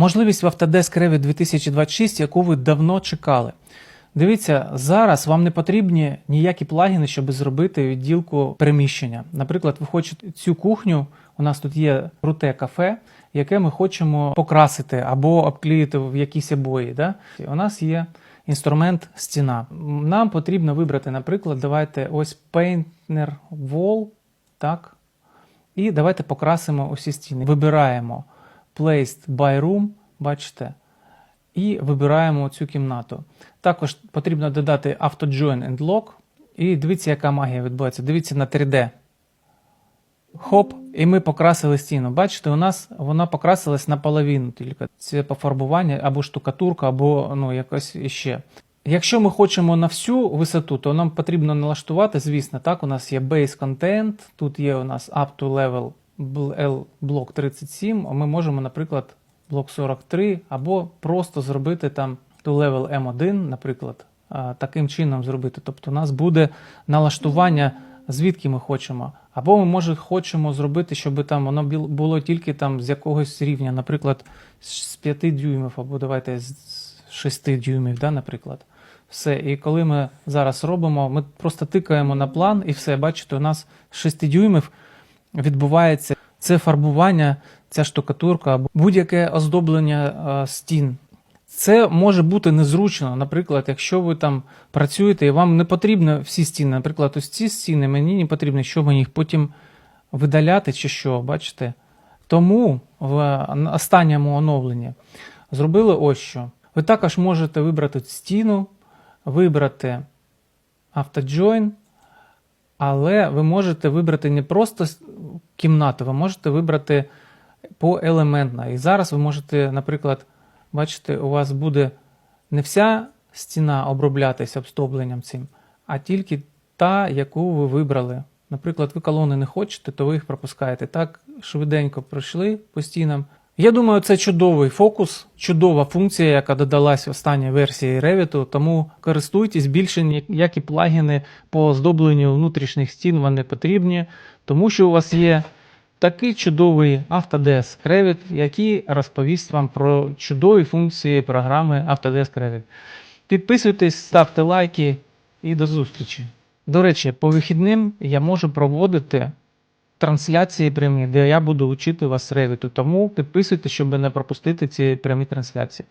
Можливість в Autodesk Revit 2026, яку ви давно чекали. Дивіться, зараз вам не потрібні ніякі плагіни, щоб зробити відділку приміщення. Наприклад, ви хочете цю кухню, у нас тут є круте кафе, яке ми хочемо покрасити або обклеїти в якісь обої. Да? У нас є інструмент стіна. Нам потрібно вибрати, наприклад, давайте ось Painter Wall, так? І давайте покрасимо усі стіни. Вибираємо Placed by Room, бачите, і вибираємо цю кімнату. Також потрібно додати Auto Join and Lock. І дивіться, яка магія відбувається. Дивіться на 3D. Хоп, і ми покрасили стіну. Бачите, у нас вона покрасилась наполовину тільки. Це пофарбування або штукатурка, або ну, якось іще. Якщо ми хочемо на всю висоту, то нам потрібно налаштувати, звісно, так, у нас є base content, тут є у нас up to level блок 37, а ми можемо, наприклад, блок 43, або просто зробити там to level M1, наприклад, таким чином зробити. Тобто у нас буде налаштування, звідки ми хочемо. Або ми може хочемо зробити, щоб там воно було тільки там з якогось рівня, наприклад, з 5 дюймів, або давайте з 6 дюймів, да, наприклад. Все. І коли ми зараз робимо, ми просто тикаємо на план, і все, бачите, у нас 6 дюймів відбувається це фарбування, ця штукатурка, або будь-яке оздоблення е, стін. Це може бути незручно, наприклад, якщо ви там працюєте і вам не потрібно всі стіни. Наприклад, ось ці стіни мені не потрібно, що мені їх потім видаляти чи що, бачите? Тому в останньому оновленні зробили ось що. Ви також можете вибрати стіну, вибрати автоджойн, але ви можете вибрати не просто кімнату, ви можете вибрати поелементно. І зараз ви можете, наприклад, бачите, у вас буде не вся стіна оброблятися обстобленням цим, а тільки та, яку ви вибрали. Наприклад, ви колони не хочете, то ви їх пропускаєте. Так швиденько пройшли по стінам. Я думаю, це чудовий фокус, чудова функція, яка додалась в останній версії Revit, тому користуйтесь більше ніякі плагіни по оздобленню внутрішніх стін вам потрібні, тому що у вас є такий чудовий Autodesk Revit, який розповість вам про чудові функції програми Autodesk Revit. Підписуйтесь, ставте лайки і до зустрічі. До речі, по вихідним я можу проводити трансляції прямі, де я буду учити вас ревіту. тому підписуйтесь, щоб не пропустити ці прямі трансляції.